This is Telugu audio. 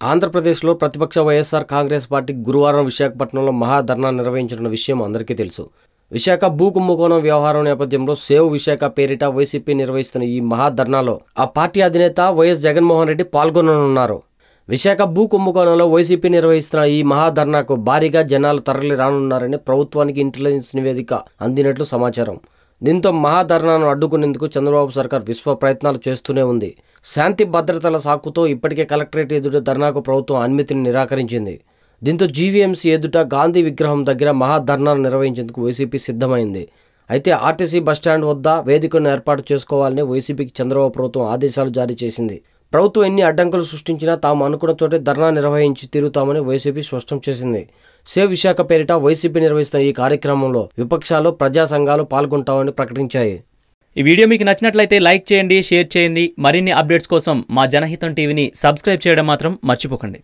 ఆంధ్రప్రదేశ్లో ప్రతిపక్ష వైఎస్ఆర్ కాంగ్రెస్ పార్టీ గురువారం విశాఖపట్నంలో మహాధర్నా నిర్వహించిన విషయం అందరికీ తెలుసు. విశాఖ భూ కుంభకోణం వ్యవహారం నేపథ్యంలో సేవ్ విశాఖ పేరిట వైసీపీ నిర్వహిస్తున్న ఈ మహాధర్నాలో ఆ పార్టీ అధినేత వైఎస్ జగన్మోహన్ రెడ్డి పాల్గొననున్నారు. విశాఖ భూ కుంభకోణంలో వైసీపీ నిర్వహిస్తున్న ఈ మహాధర్నాకు భారీగా జనాలు తరలి రానున్నారని ప్రభుత్వానికి ఇంటెలిజెన్స్ నివేదిక అందినట్లు సమాచారం. దీంతో మహాధర్నాను అడ్డుకునేందుకు చంద్రబాబు సర్కార్ విశ్వ ప్రయత్నాలు చేస్తూనే ఉంది. శాంతి భద్రతల సాకుతో ఇప్పటికే కలెక్టరేట్ ఎదుట ధర్నాకు ప్రభుత్వం అనుమతిని నిరాకరించింది. దీంతో జీవీఎంసీ ఎదుట గాంధీ విగ్రహం దగ్గర మహాధర్నాను నిర్వహించేందుకు వైసీపీ సిద్ధమైంది. అయితే ఆర్టీసీ బస్టాండ్ వద్ద వేదికను ఏర్పాటు చేసుకోవాలని వైసీపీకి చంద్రబాబు ప్రభుత్వం ఆదేశాలు జారీ చేసింది. ప్రభుత్వం ఎన్ని అడ్డంకులు సృష్టించినా తాము అనుకున్న చోటే ధర్నా నిర్వహించి తీరుతామని వైసీపీ స్పష్టం చేసింది. సేవ్ విశాఖ పేరిట వైసీపీ నిర్వహిస్తున్న ఈ కార్యక్రమంలో విపక్షాలు ప్రజా సంఘాలు పాల్గొంటామని ప్రకటించాయి. ఈ వీడియో మీకు నచ్చినట్లయితే లైక్ చేయండి షేర్ చేయండి. మరిన్ని అప్డేట్స్ కోసం మా జనహితం టీవీని సబ్స్క్రైబ్ చేయడం మాత్రం మర్చిపోకండి.